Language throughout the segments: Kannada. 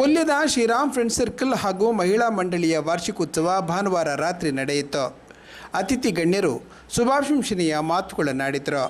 ಕೊಲ್ಯದ ಶ್ರೀರಾಮ್ ಫ್ರೆಂಡ್ ಸರ್ಕಲ್ ಹಾಗೂ ಮಹಿಳಾ ಮಂಡಳಿಯ ವಾರ್ಷಿಕೋತ್ಸವ ಭಾನುವಾರ ರಾತ್ರಿ ನಡೆಯಿತು. ಅತಿಥಿ ಗಣ್ಯರು ಶುಭಾಶಂಸನೆಯ ಮಾತುಗಳನ್ನಾಡಿದರು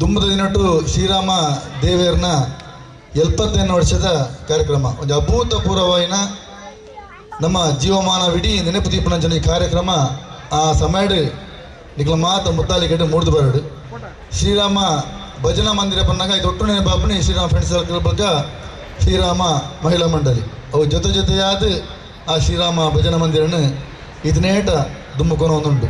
ದುಂಬದ ದಿನಟು ಶ್ರೀರಾಮ ದೇವಿಯರ್ನ ಎಲ್ಪತ್ತೈದು ವರ್ಷದ ಕಾರ್ಯಕ್ರಮ. ಒಂದು ಅಭೂತಪೂರ್ವವಾಗಿನ ನಮ್ಮ ಜೀವಮಾನವಿಡೀ ನೆನಪು ದೀಪನ ಕಾರ್ಯಕ್ರಮ ಆ ಸಮಯಡ್ ನಿಕ್ಲ ಮಾತ ಮುತ್ತಾಲಿ ಕಟ್ಟು ಮೂಡ್ದು ಬರಡು. ಶ್ರೀರಾಮ ಭಜನಾ ಮಂದಿರ ಬಂದಾಗ ಇದು ಒಟ್ಟು ನೆನಪಾಪನೆ ಶ್ರೀರಾಮ ಫ್ರೆಂಡ್ಸ್ ಸರ್ಕಲ್ ಬಗ್ಗೆ ಶ್ರೀರಾಮ ಮಹಿಳಾ ಮಂಡಳಿ. ಅವು ಜೊತೆ ಜೊತೆಯಾದ ಆ ಶ್ರೀರಾಮ ಭಜನಾ ಮಂದಿರನ ಇದನ್ನೇಟ ದುಮ್ಮುಕೊನ ಒಂದುಂಟು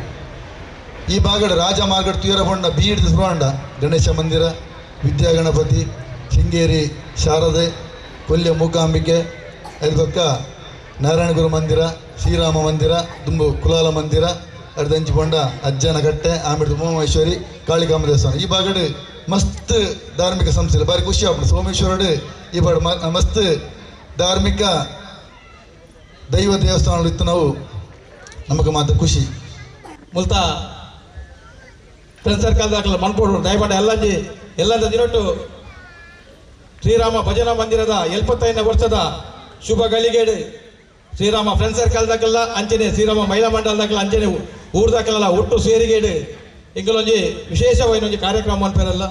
ಈ ಭಾಗದ ರಾಜ ಮಾರ್ಗಡ್ ತುಯರಬಂಡ ಬೀಡ್ ಸುರಂಡ ಗಣೇಶ ಮಂದಿರ, ವಿದ್ಯಾ ಗಣಪತಿ, ಶೃಂಗೇರಿ, ಶಾರದೆ ಕೊಲ್ಯ ಮೂಕಾಂಬಿಕೆ ಅದ್ರ ಪಕ್ಕ ನಾರಾಯಣಗುರು ಮಂದಿರ, ಶ್ರೀರಾಮ ಮಂದಿರ, ದುಂಬು ಕುಲಾಲ ಮಂದಿರ ಅರ್ಧಂಚಿ ಪೊಂಡ ಅಜ್ಜನ ಕಟ್ಟೆ ಆಮೇಲೆ ಉಮಾಮಹೇಶ್ವರಿ ಕಾಳಿಕಾಂಬ ದೇವಸ್ಥಾನ. ಈ ಭಾಗಡು ಮಸ್ತ್ ಧಾರ್ಮಿಕ ಸಂಸ್ಥೆ ಬಾರಿ ಖುಷಿ ಆಗ್ಬಿಡು ಸೋಮೇಶ್ವರಡು ಈ ಬಾಡ ಮಸ್ತ್ ಧಾರ್ಮಿಕ ದೈವ ದೇವಸ್ಥಾನಗಳು ಇತ್ತು ನಾವು. ನಮಗೆ ಮಾತ್ರ ಖುಷಿ. ಮುಲ್ತ ದಾಖಲೆ ಮನ್ಪೋಡು ದಯಮಾಡಿ ಎಲ್ಲಂಜಿ ಎಲ್ಲ ದಿನೊಟ್ಟು ಶ್ರೀರಾಮ ಭಜನಾ ಮಂದಿರದ ಎಲ್ಪತ್ತೈದನೇ ವರ್ಷದ ಶುಭ ಗಳಿಗೆಡೆ. ಶ್ರೀರಾಮ ಫ್ರೆಂಡ್ ಸರ್ಕಲ್ ದಾಖಲ ಅಂಚನೆ ಶ್ರೀರಾಮ ಮಹಿಳಾ ಮಂಡಲ ದಾಖಲ ಅಂಚನೆ ಊರ್ದಾಕಲ್ಲ ಒಟ್ಟು ಸೇರಿಗೇಡು. ಇಂಗಲೊಂಜಿ ವಿಶೇಷವಾದ ಕಾರ್ಯಕ್ರಮ ಅನ್ಪೇರಲ್ಲ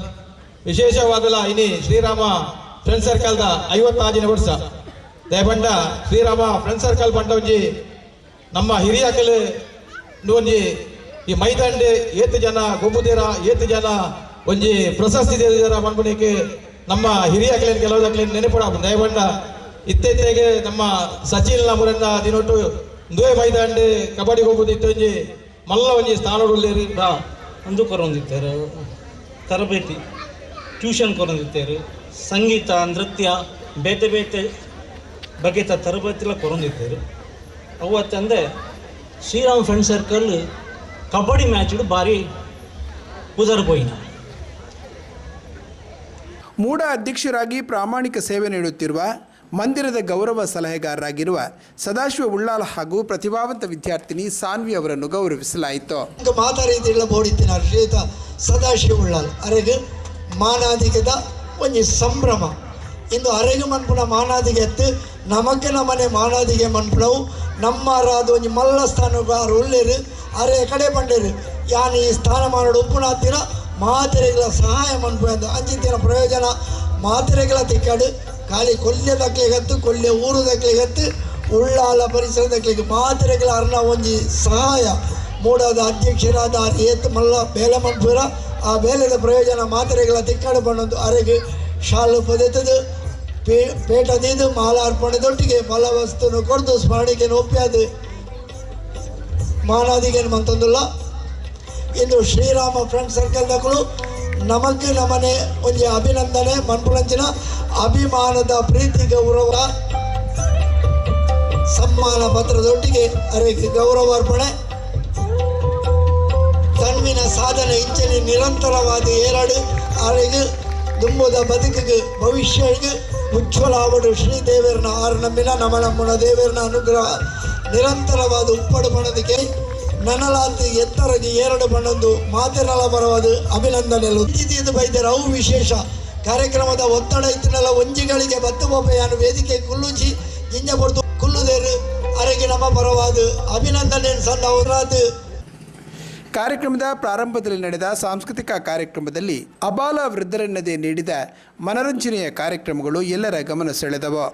ವಿಶೇಷವಾದಲ್ಲ ಇನಿ ಶ್ರೀರಾಮ ಫ್ರೆಂಡ್ ಸರ್ಕಲ್ದ ಐವತ್ತಾರನೇ ವರ್ಷ. ದಯಪಂಡ ಶ್ರೀರಾಮ ಫ್ರೆಂಡ್ ಸರ್ಕಲ್ ಪಂಡ ಒಂಜಿ ನಮ್ಮ ಹಿರಿಯಕಲು ಒಂಜಿ ಈ ಮೈದಾಂಡ್ ಏತ್ ಜನ ಗೊಬ್ಬುದೇರ ಏತ್ ಜನ, ಒಂಜಿ ಪ್ರಶಸ್ತಿ ದೇದಿದಾರ ಮನ್ಪುಣಿಕೆ ನಮ್ಮ ಕೆಲವು ಕೆಲವುದಕ್ಲೇನು ನೆನಪಡ ದಯಬಂಡ ಇತ್ತೇತೆಗೆ ನಮ್ಮ ಸಚಿನ್ ನಮ್ಮ ದಿನೊಟ್ಟು ದುವೆ ಮೈದಾಂಡ್ ಕಬಡ್ಡಿ ಗೊಬ್ಬುದು ಇತ್ತೊಂಜಿ ಮಲ್ಲ ಒಂಜಿ ಸ್ಥಾನ ರಾ, ಅಂದು ಕೊರೊಂದಿತ್ತೇರು, ತರಬೇತಿ, ಟ್ಯೂಷನ್ ಕೊರೊಂದಿತ್ತೇರು, ಸಂಗೀತ, ನೃತ್ಯ, ಬೇತೆ ಬೇತೆ ಬಗೆತ ತರಬೇತಿಲ ಕೊರೊಂದಿತ್ತೇರು. ಅವತ್ತಂದೆ Shriram friend circle kabaddi match ಭಾರಿ ಪೋಯಿನ ಮೂಡ ಅಧ್ಯಕ್ಷರಾಗಿ ಪ್ರಾಮಾಣಿಕ ಸೇವೆ ನೀಡುತ್ತಿರುವ ಮಂದಿರದ ಗೌರವ ಸಲಹೆಗಾರರಾಗಿರುವ ಸದಾಶಿವ ಉಳ್ಳಾಲ ಹಾಗೂ ಪ್ರತಿಭಾವಂತ ವಿದ್ಯಾರ್ಥಿನಿ ಸಾನ್ವಿ ಅವರನ್ನು ಗೌರವಿಸಲಾಯಿತು. ಶ್ರೀಯುತ ಸದಾಶಿವ ಉಳ್ಳಾಲ್. ಅರೆಗೆ ಮಾನಾಧಿಕದ ಒಂದು ಸಂಭ್ರಮ. ಇಂದು ಅರೆಗೆ ಮನ್ಪುನ ಮಾನಾದಿಗೆ ಎತ್ತು ನಮಕ್ಕೆ ನಮ್ಮನೆ ಮಾನಾದಿಗೆ ಮನ್ಪುನವು ನಮ್ಮರಾದ ಒಂಜಿ ಮಲ್ಲ ಸ್ಥಾನಗಾರ ಉಳ್ಳೇರು ಅರೆ ಕಡೆ ಬಂಡೇರು ಯಾನ್ ಈ ಸ್ಥಾನಮಾನಡು ಉಪ್ಪುನಾತಿನ ಮಾತೆರೆಗಳ ಸಹಾಯ ಮನ್ಪುಂದು ಅಂಚಿತ್ತಿನ ಪ್ರಯೋಜನ ಮಾತೆರೆಗಳ ತಿಕ್ಕಡು ಖಾಲಿ ಕೊಲ್ಯ ದಕ್ಲೆಗತ್ತು ಕೊಲ್ಯ ಊರು ದಕ್ಲೆಗತ್ತು ಉಳ್ಳಾಲ ಪರಿಸರದಕ್ಕೆ ಮಾತೆರೆಗಳ ಅರ್ನ ಒಂಜಿ ಸಹಾಯ ಮೂಡದ ಅಧ್ಯಕ್ಷರಾದ ಏತ್ ಮಲ್ಲ ಬೇಲೆ ಮನ್ಪುರ ಆ ಬೇಲೆದ ಪ್ರಯೋಜನ ಮಾತ್ರೆಗಳ ತಿಕ್ಕಡು ಬಂದದ್ದು ಅರೆಗೆ ಶಾಲು ಪದೆತದು ಪೇ ಪೇಟದಿದ್ದು ಮಾಲಾರ್ಪಣೆದೊಟ್ಟಿಗೆ ಮಲ ವಸ್ತುನು ಕೊಡ್ದು ಸ್ಮರಣಿಕೆ ಒಪ್ಪಿಯದು ಮಾನಾದಿಗೇನು ಮಂತಂದುಲ್ಲ ಇಂದು ಶ್ರೀರಾಮ ಫ್ರೆಂಡ್ ಸರ್ಕಲ್ದಗಳು ನಮಗೆ ನಮನೆ ಒಂದು ಅಭಿನಂದನೆ, ಮನ್ಪುಳಂಚಿನ ಅಭಿಮಾನದ ಪ್ರೀತಿ ಗೌರವ ಸಮ್ಮಾನ ಪತ್ರದೊಟ್ಟಿಗೆ ಅರೆಗೆ ಗೌರವಾರ್ಪಣೆ. ತನ್ವಿನ ಸಾಧನೆ ಇಂಚಲಿ ನಿರಂತರವಾದ ಏರಡು ಅರೆಗೆ ದುಂಬುದ ಬದುಕಿಗೆ ಭವಿಷ್ಯಗೆ ಉಜ್ವಲ ಆವಡು ಶ್ರೀದೇವರನ ಆರು ನಂಬಿನ ನಮ ನಮ್ಮನ ದೇವರನ ಅನುಗ್ರಹ ನಿರಂತರವಾದ ಉಪ್ಪಡು ಬಣದಿಗೆ ನನಲಾತಿ ಎತ್ತರಗೆ ಏರಡು ಬಣ್ಣದ್ದು ಮಾತಿನಲ ಬರವಾದ ಅಭಿನಂದನೆಲು ಇದು ಬೈದರ ಅವು ವಿಶೇಷ ಕಾರ್ಯಕ್ರಮದ ಒತ್ತಡ ಇತ್ತಿನೆಲ್ಲ ಒಂಜಿಗಳಿಗೆ ಬತ್ತು ಬೊಬ್ಬೆಯನ್ನು ವೇದಿಕೆ ಕುಲ್ಲುಚಿ ಗಿಂಜ ಬಡ್ದು ಕುಲ್ಲುದೇರು ಅರೆಗೆ ನಮ್ಮ ಪರವಾದ ಅಭಿನಂದನೆ ಸಂದ ಅವರಾದ ಕಾರ್ಯಕ್ರಮದ ಪ್ರಾರಂಭದಲ್ಲಿ ನಡೆದ ಸಾಂಸ್ಕೃತಿಕ ಕಾರ್ಯಕ್ರಮದಲ್ಲಿ ಅಬಾಲ ವೃದ್ಧರನ್ನದೇ ನೀಡಿದ ಮನರಂಜನೆಯ ಕಾರ್ಯಕ್ರಮಗಳು ಎಲ್ಲರ ಗಮನ ಸೆಳೆದವು.